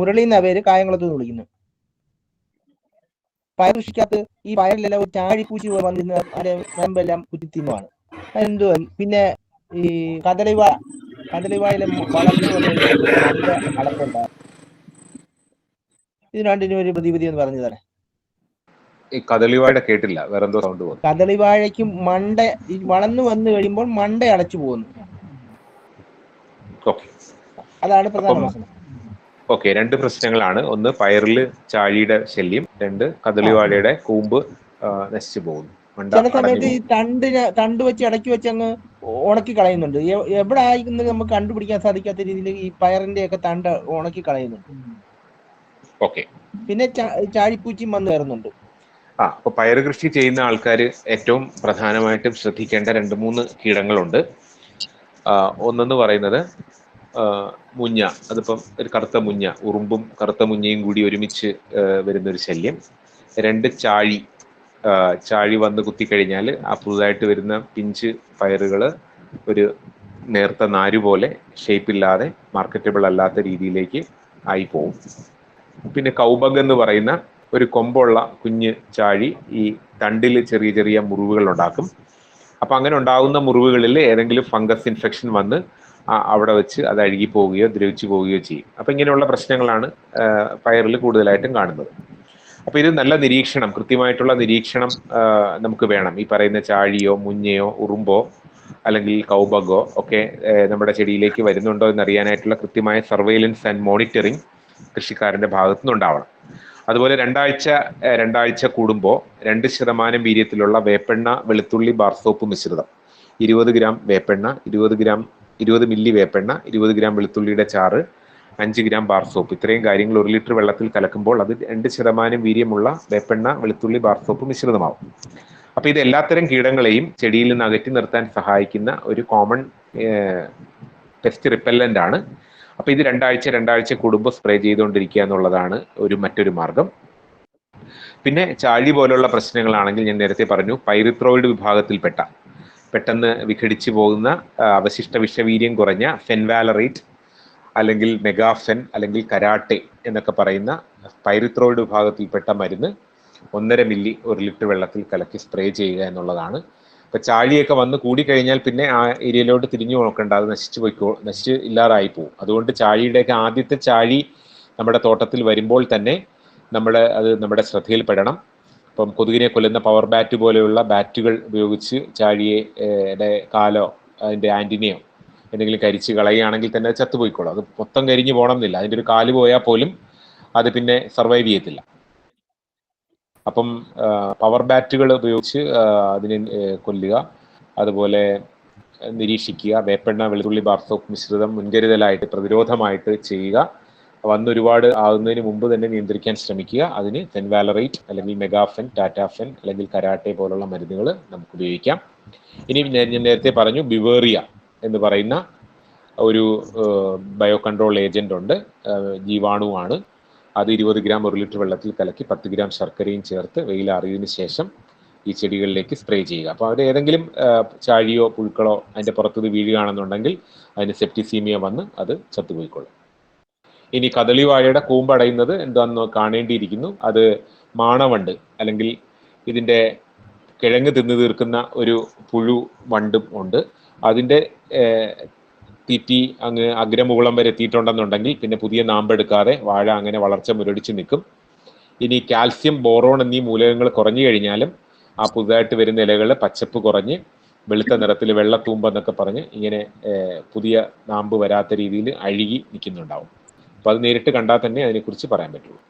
മുരളി എന്ന പേര് കായംകുളത്ത് നിന്ന് വിളിക്കുന്നു. പയർ കൃഷിക്കകത്ത് ഈ പയറിലെല്ലാം ഒരു ചാഴിപ്പൂച്ചി പോലെ വന്നിരുന്ന അതിന്റെ കുത്തി തിന്നുവാണ്. എന്തുവാ പിന്നെ ഈ കദളിവാഴ കദളിവാഴയിലെ നല്ല അടപ്പുണ്ടാകും ഇത് രണ്ടിനും ഒരു പ്രതിവിധി എന്ന് പറഞ്ഞു തരാം ഈ കദളിവാഴ കേട്ടില്ല. വേറെന്തോ സൗണ്ട് പോകുന്നു കദളിവാഴയ്ക്ക് മണ്ട ഈ വളർന്നു വന്നു കഴിയുമ്പോൾ മണ്ട അടച്ചു പോകുന്നു. അതാണ് പ്രധാന പ്രശ്നം. ഓക്കെ രണ്ട് പ്രശ്നങ്ങളാണ്. ഒന്ന് പയറിൽ ചാഴിയുടെ ശല്യം. രണ്ട് കദളിവാഴയുടെ കൂമ്പ് നശിച്ചു പോകുന്നു. ചില സമയത്ത് ഈ. തണ്ടിന് തണ്ട് വെച്ച് ഇടയ്ക്ക് വെച്ച് അങ്ങ് ഉണക്കി കളയുന്നുണ്ട്. എവിടെ ആയിരുന്നു നമുക്ക് കണ്ടുപിടിക്കാൻ സാധിക്കാത്ത രീതിയിൽ ഈ പയറിന്റെ ഒക്കെ തണ്ട് ഉണക്കി കളയുന്നുണ്ട്. ഓക്കെ. പിന്നെ ചാഴിപ്പൂച്ചിയും വന്ന് കയറുന്നുണ്ട്. ആ അപ്പൊ പയർ കൃഷി ചെയ്യുന്ന ആൾക്കാർ ഏറ്റവും പ്രധാനമായിട്ടും ശ്രദ്ധിക്കേണ്ട രണ്ട് മൂന്ന് കീടങ്ങളുണ്ട്. ഒന്നെന്ന് പറയുന്നത് മുഞ്ഞ. അതിപ്പം ഒരു കറുത്ത മുഞ്ഞ. ഉറുമ്പും കറുത്ത മുഞ്ഞയും കൂടി ഒരുമിച്ച് വരുന്ന ഒരു ശല്യം. രണ്ട് ചാഴി. ചാഴി വന്ന് കുത്തിക്കഴിഞ്ഞാൽ ആ പുതുതായിട്ട് വരുന്ന പിഞ്ച് പയറുകൾ ഒരു നേർത്ത നാര് പോലെ ഷേപ്പില്ലാതെ മാർക്കറ്റബിൾ അല്ലാത്ത രീതിയിലേക്ക് ആയി പോവും. പിന്നെ കൗബഗ് എന്ന് പറയുന്ന ഒരു കൊമ്പുള്ള കുഞ്ഞ് ചാഴി ഈ തണ്ടിൽ ചെറിയ ചെറിയ മുറിവുകൾ ഉണ്ടാക്കും. അപ്പൊ അങ്ങനെ ഉണ്ടാകുന്ന മുറിവുകളിൽ ഏതെങ്കിലും ഫംഗസ് ഇൻഫെക്ഷൻ വന്ന് അവിടെ വെച്ച് അത് അഴുകി പോവുകയോ ദ്രവിച്ചു പോവുകയോ ചെയ്യും. അപ്പൊ ഇങ്ങനെയുള്ള പ്രശ്നങ്ങളാണ് ഫയറിൽ കൂടുതലായിട്ടും കാണുന്നത്. അപ്പൊ ഇത് നല്ല നിരീക്ഷണം കൃത്യമായിട്ടുള്ള നിരീക്ഷണം നമുക്ക് വേണം. ഈ പറയുന്ന ചാഴിയോ മുഞ്ഞയോ ഉറുമ്പോ അല്ലെങ്കിൽ കൗബഗോ ഒക്കെ നമ്മുടെ ചെടിയിലേക്ക് വരുന്നുണ്ടോ എന്ന് അറിയാനായിട്ടുള്ള കൃത്യമായ സർവൈലൻസ് ആൻഡ് മോണിറ്ററിംഗ് കൃഷിക്കാരന്റെ ഭാഗത്തു നിന്നുണ്ടാവണം അതുപോലെ രണ്ടാഴ്ച രണ്ടാഴ്ച കൂടുമ്പോൾ രണ്ട് ശതമാനം വീര്യത്തിലുള്ള വേപ്പെണ്ണ വെളുത്തുള്ളി ബാർസോപ്പ് മിശ്രിതം. ഇരുപത് ഗ്രാം വേപ്പെണ്ണ ഇരുപത് ഗ്രാം ഇരുപത് മില്ലി വേപ്പെണ്ണ ഇരുപത് ഗ്രാം വെളുത്തുള്ളിയുടെ ചാറ് അഞ്ച് ഗ്രാം ബാർ സോപ്പ്. ഇത്രയും കാര്യങ്ങൾ ഒരു ലിറ്റർ വെള്ളത്തിൽ കലക്കുമ്പോൾ അത് രണ്ട് ശതമാനം വീര്യമുള്ള വേപ്പെണ്ണ വെളുത്തുള്ളി ബാർ സോപ്പ് മിശ്രിതമാവും. അപ്പൊ ഇത് എല്ലാത്തരം കീടങ്ങളെയും ചെടിയിൽ നിന്ന് അകറ്റി നിർത്താൻ സഹായിക്കുന്ന ഒരു കോമൺ ടെസ്റ്റ് റിപ്പല്ലന്റ് ആണ്. അപ്പൊ ഇത് രണ്ടാഴ്ച രണ്ടാഴ്ച കൂടുമ്പോൾ സ്പ്രേ ചെയ്തുകൊണ്ടിരിക്കുക എന്നുള്ളതാണ് ഒരു മറ്റൊരു മാർഗം. പിന്നെ ചാഴി പോലുള്ള പ്രശ്നങ്ങളാണെങ്കിൽ ഞാൻ നേരത്തെ പറഞ്ഞു പൈറിത്രോയിഡ് വിഭാഗത്തിൽപ്പെട്ട പെട്ടെന്ന് വിഘടിച്ചു പോകുന്ന അവശിഷ്ട വിഷവീര്യം കുറഞ്ഞ ഫെൻവാലറേറ്റ് അല്ലെങ്കിൽ മെഗാഫെൻ അല്ലെങ്കിൽ കരാട്ടെ എന്നൊക്കെ പറയുന്ന പൈറിത്രോയിഡ് വിഭാഗത്തിൽപ്പെട്ട മരുന്ന് ഒന്നര മില്ലി ഒരു ലിറ്റർ വെള്ളത്തിൽ കലക്കി സ്പ്രേ ചെയ്യുക എന്നുള്ളതാണ്. ഇപ്പൊ ചാഴിയൊക്കെ വന്ന് കൂടിക്കഴിഞ്ഞാൽ പിന്നെ ആ ഏരിയയിലോട്ട് തിരിഞ്ഞു നോക്കണ്ട അത് നശിച്ചു പോയിക്കോ നശിച്ച് ഇല്ലാതായി പോകും അതുകൊണ്ട് ചാഴിയുടെയൊക്കെ ആദ്യത്തെ ചാഴി നമ്മുടെ തോട്ടത്തിൽ വരുമ്പോൾ തന്നെ നമ്മൾ അത് നമ്മുടെ ശ്രദ്ധയിൽപ്പെടണം. ഇപ്പം കൊതുകിനെ കൊല്ലുന്ന പവർ ബാറ്റ് പോലെയുള്ള ബാറ്റുകൾ ഉപയോഗിച്ച് ചാഴിയെ കാലോ അതിന്റെ ആന്റിനെയോ എന്തെങ്കിലും കരിച്ച് കളയുകയാണെങ്കിൽ തന്നെ ചത്തുപോയിക്കോളും. അത് മൊത്തം കരിഞ്ഞു പോകണം എന്നില്ല അതിന്റെ ഒരു കാൽ പോയാൽ പോലും അത് പിന്നെ സർവൈവ് ചെയ്യത്തില്ല. അപ്പം പവർ ബാറ്റുകൾ ഉപയോഗിച്ച് അതിനെ കൊല്ലുക അതുപോലെ നിരീക്ഷിക്കുക വേപ്പെണ്ണ വെളുത്തുള്ളി ബാർ സോപ്പ് മിശ്രിതം മുൻകരുതലായിട്ട് പ്രതിരോധമായിട്ട് ചെയ്യുക വന്ന് ഒരുപാട് ആകുന്നതിന് മുമ്പ് തന്നെ നിയന്ത്രിക്കാൻ ശ്രമിക്കുക. അതിന് ഫെൻവാലറേറ്റ് അല്ലെങ്കിൽ മെഗാഫെൻ ടാറ്റാഫെൻ അല്ലെങ്കിൽ കരാട്ടെ പോലുള്ള മരുന്നുകൾ നമുക്ക് ഉപയോഗിക്കാം. ഇനി ഞാൻ നേരത്തെ പറഞ്ഞു ബിവേറിയ എന്ന് പറയുന്ന ഒരു ബയോ കൺട്രോൾ ഏജന്റ് ഉണ്ട്. ജീവാണുവാണ്. അത് ഇരുപത് ഗ്രാം ഒരു ലിറ്റർ വെള്ളത്തിൽ കലക്കി പത്ത് ഗ്രാം ശർക്കരയും ചേർത്ത് വെയിലാറിയതിനു ശേഷം ഈ ചെടികളിലേക്ക് സ്പ്രേ ചെയ്യുക. അപ്പോൾ അവിടെ ഏതെങ്കിലും ചാഴിയോ പുഴുക്കളോ അതിന്റെ പുറത്തുനിന്ന് വീഴുകയാണെന്നുണ്ടെങ്കിൽ അതിന് സെപ്റ്റിസീമിയ വന്ന് അത് ചത്തുപോയിക്കൊള്ളും ഇനി കദളിവാഴയുടെ കൂമ്പടയുന്നത് എന്താണെന്ന് കാണേണ്ടിയിരിക്കുന്നു. അത് മാണവണ്ട് അല്ലെങ്കിൽ ഇതിന്റെ കിഴങ്ങ് തിന്നു തീർക്കുന്ന ഒരു പുഴു വണ്ടും ഉണ്ട്. അതിന്റെ തീറ്റി അങ്ങ് അഗ്രമുകുളം വരെ എത്തിയിട്ടുണ്ടെന്നുണ്ടെങ്കിൽ പിന്നെ പുതിയ നാമ്പെടുക്കാതെ വാഴ അങ്ങനെ വളർച്ച മുരടിച്ച് നിൽക്കും. ഇനി കാൽസ്യം ബോറോൺ എന്നീ മൂലകങ്ങൾ കുറഞ്ഞു കഴിഞ്ഞാലും ആ പുതുതായിട്ട് വരുന്ന ഇലകൾ പച്ചപ്പ് കുറഞ്ഞ് വെളുത്ത നിറത്തിൽ വെള്ളത്തൂമ്പെന്നൊക്കെ പറഞ്ഞ് ഇങ്ങനെ പുതിയ നാമ്പ് വരാത്ത രീതിയിൽ അഴുകി നിൽക്കുന്നുണ്ടാവും. അപ്പൊ അത് നേരിട്ട് കണ്ടാൽ തന്നെ അതിനെക്കുറിച്ച് പറയാൻ പറ്റുള്ളൂ.